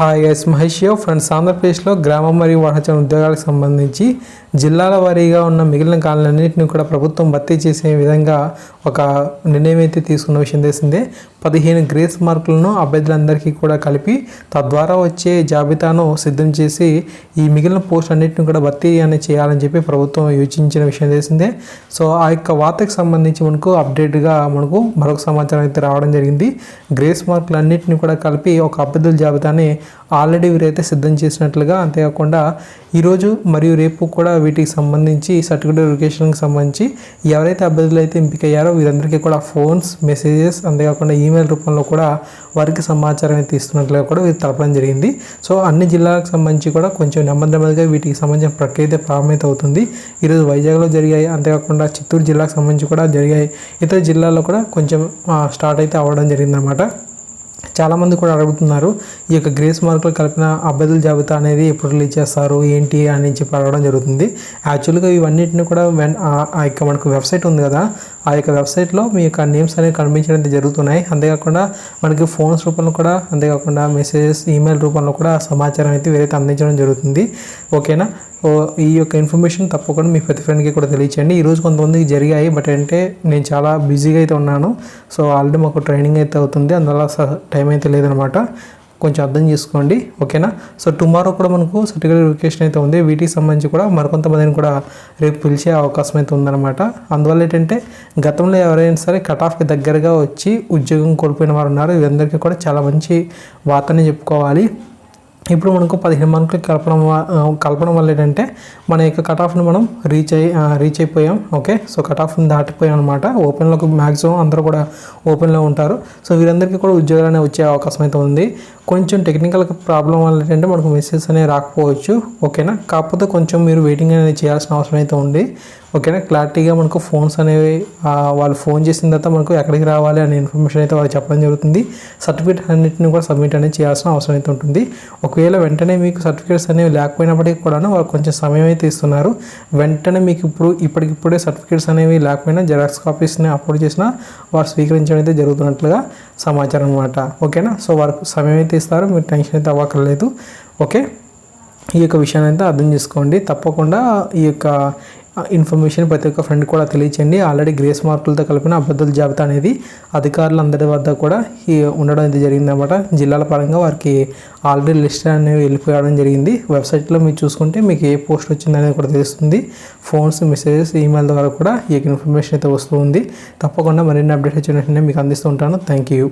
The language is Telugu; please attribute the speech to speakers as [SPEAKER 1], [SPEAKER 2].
[SPEAKER 1] హాయ్ ఎస్ మహేష్ ఫ్రెండ్స్ ఆంధ్రప్రదేశ్లో గ్రామం మరియు వాహన ఉద్యోగాలకు సంబంధించి జిల్లాల వారీగా ఉన్న మిగిలిన కాలనన్నింటినీ కూడా ప్రభుత్వం భర్తీ చేసే విధంగా ఒక నిర్ణయం అయితే తీసుకున్న విషయం తెలిసిందే. పదిహేను గ్రేస్ మార్కులను అభ్యర్థులందరికీ కూడా కలిపి తద్వారా వచ్చే జాబితాను సిద్ధం చేసి ఈ మిగిలిన పోస్ట్ అన్నింటిని కూడా భర్తీ అని చేయాలని చెప్పి ప్రభుత్వం యోచించిన విషయం తెలిసిందే. సో ఆ యొక్క వార్తకు సంబంధించి మనకు అప్డేట్గా మనకు మరొక సమాచారం అయితే రావడం జరిగింది. గ్రేస్ మార్కులు అన్నింటినీ కూడా కలిపి ఒక అభ్యర్థుల జాబితాని ఆల్రెడీ వీరైతే సిద్ధం చేసినట్లుగా అంతేకాకుండా ఈరోజు మరియు రేపు కూడా వీటికి సంబంధించి సర్టిఫికేట్ వెరిఫికేషన్కి సంబంధించి ఎవరైతే అభ్యర్థులు అయితే ఎంపికయ్యారో వీరందరికీ కూడా ఫోన్స్ మెసేజెస్ అంతేకాకుండా ఈమెయిల్ రూపంలో కూడా వారికి సమాచారం అయితే ఇస్తున్నట్లుగా కూడా వీరు తెలపడం జరిగింది. సో అన్ని జిల్లాలకు సంబంధించి కూడా కొంచెం నెమ్మది నెమ్మదిగా వీటికి సంబంధించిన ప్రక్రియ అయితే ప్రారంభమైతే అవుతుంది. ఈరోజు వైజాగ్లో జరిగాయి అంతేకాకుండా చిత్తూరు జిల్లాకు సంబంధించి కూడా జరిగాయి. ఇతర జిల్లాల్లో కూడా కొంచెం స్టార్ట్ అయితే అవ్వడం జరిగిందనమాట చాలామంది కూడా అడుగుతున్నారు ఈ యొక్క గ్రేస్ మార్కులు కలిపిన అభ్యర్థుల జాబితా అనేది ఎప్పుడు రిలీజ్ చేస్తారు ఏంటి అని చెప్పి అడగడం జరుగుతుంది. యాక్చువల్గా ఇవన్నిటిని కూడా వెన్ ఆ యొక్క మనకు వెబ్సైట్ ఉంది కదా ఆ యొక్క వెబ్సైట్లో మీ యొక్క నేమ్స్ అనేవి కనిపించడం జరుగుతున్నాయి. అంతేకాకుండా మనకి ఫోన్స్ రూపంలో కూడా అంతేకాకుండా మెసేజెస్ ఈమెయిల్ రూపంలో కూడా సమాచారం అయితే వేరైతే అందించడం జరుగుతుంది. ఓకేనా? ఈ యొక్క ఇన్ఫర్మేషన్ తప్పకుండా మీ ప్రతి ఫ్రెండ్కి కూడా తెలియచేయండి. ఈరోజు కొంతమందికి జరిగాయి బట్ అంటే నేను చాలా బిజీగా అయితే ఉన్నాను. సో ఆల్రెడీ మాకు ట్రైనింగ్ అయితే అవుతుంది. అందువల్ల టైం అయితే లేదనమాట. కొంచెం అర్థం చేసుకోండి. ఓకేనా? సో టుమారో కూడా మనకు సర్టిఫికేట్ వెరిఫికేషన్ అయితే ఉంది. వీటికి సంబంధించి కూడా మరికొంతమందిని కూడా రేపు పిలిచే అవకాశం అయితే ఉందన్నమాట అందువల్ల ఏంటంటే గతంలో ఎవరైనా సరే కట్ ఆఫ్కి దగ్గరగా వచ్చి ఉద్యోగం కోల్పోయిన వారు ఉన్నారు. వీరందరికీ కూడా చాలా మంచి వార్తని చెప్పుకోవాలి. ఇప్పుడు మనకు పదిహేను మార్కులు కలపడం కలపడం వల్ల ఏంటంటే మన యొక్క కట్ ఆఫ్ని మనం రీచ్ అయ్యి రీచ్ అయిపోయాం. ఓకే? సో కట్ ఆఫ్ని దాటిపోయాం అనమాట ఓపెన్లోకి మ్యాక్సిమం అందరూ కూడా ఓపెన్లో ఉంటారు. సో వీరందరికీ కూడా ఉద్యోగాలు వచ్చే అవకాశం అయితే ఉంది. కొంచెం టెక్నికల్ ప్రాబ్లం వల్ల ఏంటంటే మనకు మెసేజ్ అనేవి రాకపోవచ్చు ఓకేనా? కాకపోతే కొంచెం మీరు వెయిటింగ్ అనేది చేయాల్సిన అవసరం అయితే ఉంది ఓకేనా? క్లారిటీగా మనకు ఫోన్స్ అనేవి వాళ్ళు ఫోన్ చేసిన తర్వాత మనకు ఎక్కడికి రావాలి అనే ఇన్ఫర్మేషన్ అయితే వాళ్ళు చెప్పడం జరుగుతుంది. సర్టిఫికేట్ అన్నింటిని కూడా సబ్మిట్ అనేది చేయాల్సిన అవసరం అయితే ఉంటుంది. ఒకవేళ వెంటనే మీకు సర్టిఫికేట్స్ అనేవి లేకపోయినప్పటికీ కూడా వాళ్ళు కొంచెం సమయం అయితే ఇస్తున్నారు. వెంటనే మీకు ఇప్పుడు ఇప్పటికిప్పుడే సర్టిఫికేట్స్ అనేవి లేకపోయినా జెరాక్స్ కాపీస్ని అప్లోడ్ చేసినా వారు స్వీకరించడం అయితే జరుగుతున్నట్లుగా సమాచారం అనమాట ఓకేనా? సో వారికి సమయం అయితే ఇస్తారు మీరు టెన్షన్ అయితే అవ్వక్కర్లేదు. ఓకే? ఈ యొక్క విషయాన్ని అయితే అర్థం చేసుకోండి. తప్పకుండా ఈ యొక్క ఇన్ఫర్మేషన్ ప్రతి ఒక్క ఫ్రెండ్ కూడా తెలియచేయండి. ఆల్రెడీ గ్రేస్ మార్కులతో కలిపిన అభ్యర్థుల జాబితా అనేది అధికారులందరి వద్ద కూడా ఉండడం అయితే జరిగిందన్నమాట. జిల్లాల పరంగా వారికి ఆల్రెడీ లిస్ట్ అనేవి వెళ్ళిపోయడం జరిగింది. వెబ్సైట్లో మీరు చూసుకుంటే మీకు ఏ పోస్ట్ వచ్చిందనేది కూడా తెలుస్తుంది. ఫోన్స్ మెసేజెస్ ఈమెయిల్ ద్వారా కూడా ఈ ఇన్ఫర్మేషన్ అయితే వస్తుంది తప్పకుండా మరిన్ని అప్డేట్ వచ్చిన మీకు అందిస్తూ ఉంటాను. Thank you